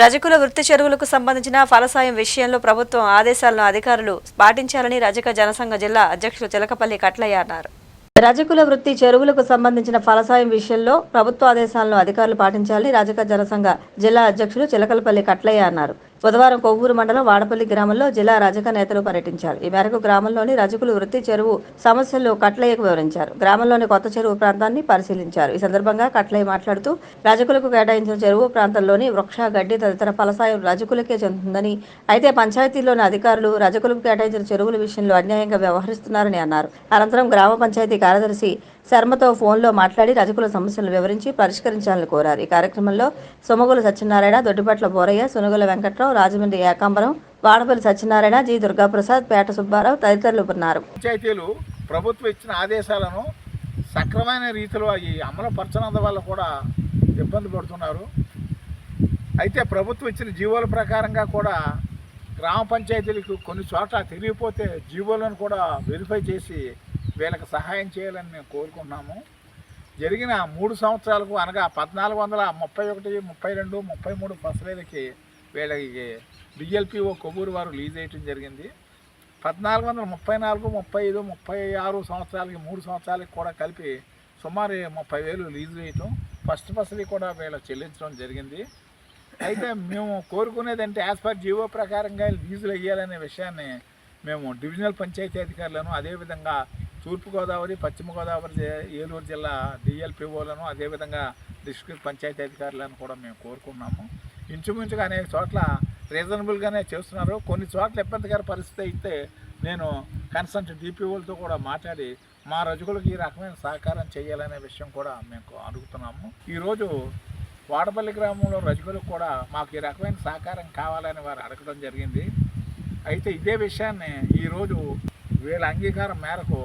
రజకుల వృత్తి చెరువులకు సంబంధించిన ఫలసాయం విషయంలో ప్రభుత్వం ఆదేశాలను అధికారులు పాటించాలని రజక జనసంఘ జిల్లా అధ్యక్షులు చిలకపల్లి కట్లయ్య అన్నారు. రజకుల వృత్తి చెరువులకు సంబంధించిన ఫలసాయం విషయంలో ప్రభుత్వ ఆదేశాలను అధికారులు పాటించాలని రజక జనసంఘ జిల్లా అధ్యక్షులు చిలకలపల్లి కట్లయ్య అన్నారు. బుధవారం కొవ్వూరు మండలం వాడపల్లి గ్రామంలో జిల్లా రజక నేతలు పర్యటించారు. ఈ మేరకు గ్రామంలోని రజకులు వృత్తి చెరువు సమస్యలు కట్లయ్యకు వివరించారు. గ్రామంలోని కొత్త చెరువు ప్రాంతాన్ని పరిశీలించారు. ఈ సందర్భంగా కట్లయ్య మాట్లాడుతూ రజకులకు కేటాయించిన చెరువు ప్రాంతంలోని వృక్ష గడ్డి తదితర ఫలసాయం రజకులకే చెందుతుందని అయితే పంచాయతీలోని అధికారులు రజకులకు కేటాయించిన చెరువుల విషయంలో అన్యాయంగా వ్యవహరిస్తున్నారని అన్నారు. అనంతరం గ్రామ పంచాయతీ కార్యదర్శి శర్మతో ఫోన్లో మాట్లాడి రజకుల సమస్యలను వివరించి పరిష్కరించాలని కోరారు. ఈ కార్యక్రమంలో సొమగుల సత్యనారాయణ దొడ్డిపట్ల బోరయ్య సునగుల వెంకట్రావు రాజమండ్రి ఏకాంబరం వాడపల్లి సత్యనారాయణ జి దుర్గాప్రసాద్ పేట సుబ్బారావు తదితరులు ఉన్నారు. పంచాయతీలు ప్రభుత్వం ఇచ్చిన ఆదేశాలను సక్రమైన రీతిలో అవి అమలుపరచనందు వల్ల కూడా ఇబ్బంది పడుతున్నారు. అయితే ప్రభుత్వం ఇచ్చిన జీవోల ప్రకారంగా కూడా గ్రామ పంచాయతీలకు కొన్ని చోట్ల తెలియపోతే జీవోలను కూడా వెరిఫై చేసి వీళ్ళకి సహాయం చేయాలని మేము కోరుకున్నాము జరిగిన మూడు సంవత్సరాలకు అనగా పద్నాలుగు వందల ముప్పై ఒకటి ముప్పై రెండు ముప్పై మూడు ఫసలేలకి వీళ్ళకి బిఎల్పిఓ కొవ్వూరు వారు లీజ్ చేయటం జరిగింది. పద్నాలుగు వందల ముప్పై నాలుగు ముప్పై ఐదు ముప్పై ఆరు సంవత్సరాలకి మూడు సంవత్సరాలకి కూడా కలిపి సుమారు ముప్పై వేలు లీజు వేయటం ఫస్ట్ ఫసలి కూడా వీళ్ళ చెల్లించడం జరిగింది. అయితే మేము కోరుకునేది అంటే యాజ్ పర్ జీవో ప్రకారంగా లీజులు వేయాలనే విషయాన్ని మేము డివిజనల్ పంచాయతీ అధికారులను అదేవిధంగా తూర్పుగోదావరి పశ్చిమ గోదావరి ఏలూరు జిల్లా డిఎల్పిఓలను అదేవిధంగా డిస్ట్రిక్ట్ పంచాయతీ అధికారులను కూడా మేము కోరుకున్నాము. ఇంచుమించుగా అనేక చోట్ల రీజనబుల్గానే చేస్తున్నారు. కొన్ని చోట్ల ఇబ్బందికర పరిస్థితి అయితే నేను కన్సల్ట్ డిపిఓలతో కూడా మాట్లాడి మా రజకులకు ఈ రకమైన సహకారం చేయాలనే విషయం కూడా మేము అడుగుతున్నాము. ఈరోజు వాడపల్లి గ్రామంలో రజకులకు కూడా మాకు ఈ రకమైన సహకారం కావాలని వారు అడగడం జరిగింది. అయితే ఇదే విషయాన్ని ఈరోజు వీళ్ళ అంగీకారం మేరకు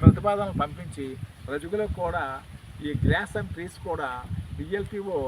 ప్రతిపాదనలు పంపించి రజకులకు కూడా ఈ గ్రాస్ అండ్ ట్రీస్ కూడా డిఎల్పిఓ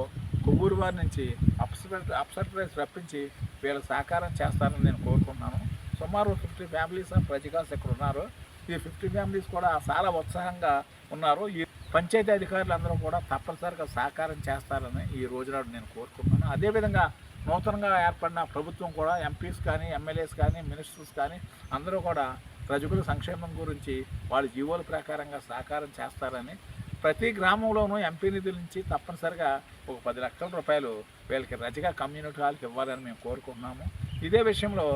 కొవ్వూరు వారి నుంచి అప్సర్ అప్సర్ప్రైజ్ రప్పించి వీళ్ళ సహకారం చేస్తారని నేను కోరుకుంటున్నాను. సుమారు ఫిఫ్టీ ఫ్యామిలీస్ అండ్ ప్రజకాస్ ఇక్కడ ఉన్నారు. ఈ ఫిఫ్టీ ఫ్యామిలీస్ కూడా చాలా ఉత్సాహంగా ఉన్నారు. ఈ పంచాయతీ అధికారులు అందరూ కూడా తప్పనిసరిగా సహకారం చేస్తారని ఈ రోజు నాడు నేను కోరుకుంటున్నాను. అదేవిధంగా నూతనంగా ఏర్పడిన ప్రభుత్వం కూడా ఎంపీస్ కానీ ఎమ్మెల్యేస్ కానీ మినిస్టర్స్ కానీ అందరూ కూడా ప్రజల సంక్షేమం గురించి వాళ్ళ జీవోల ప్రకారంగా సహకారం చేస్తారని ప్రతి గ్రామంలోనూ ఎంపీ నిధుల నుంచి తప్పనిసరిగా ఒక పది లక్షల రూపాయలు వీళ్ళకి రజగా కమ్యూనిటీ హాల్కి ఇవ్వాలని మేము కోరుకుంటున్నాము. ఇదే విషయంలో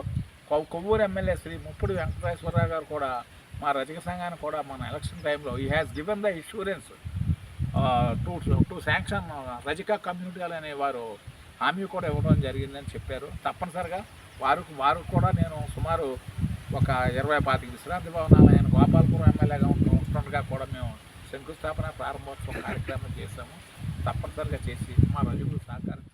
కొవ్వూరు ఎమ్మెల్యే శ్రీ ముప్పుడు వెంకటేశ్వరరావు గారు కూడా మా రజక సంఘాన్ని కూడా మన ఎలక్షన్ టైంలో ఈ has given the insurance to to sanction Rajaka community hall అనే వారు హామీ కూడా ఇవ్వడం జరిగిందని చెప్పారు. తప్పనిసరిగా వారు వారు కూడా నేను సుమారు ఒక ఇరవై పాతిక విశ్రాంతి భవనాలు ఆయన గోపాలపురం ఎమ్మెల్యేగా ఉంటూ ఉంటుండగా కూడా మేము శంకుస్థాపన ప్రారంభోత్సవం కార్యక్రమం చేశాము. తప్పనిసరిగా చేసి మా రజులు సహకారం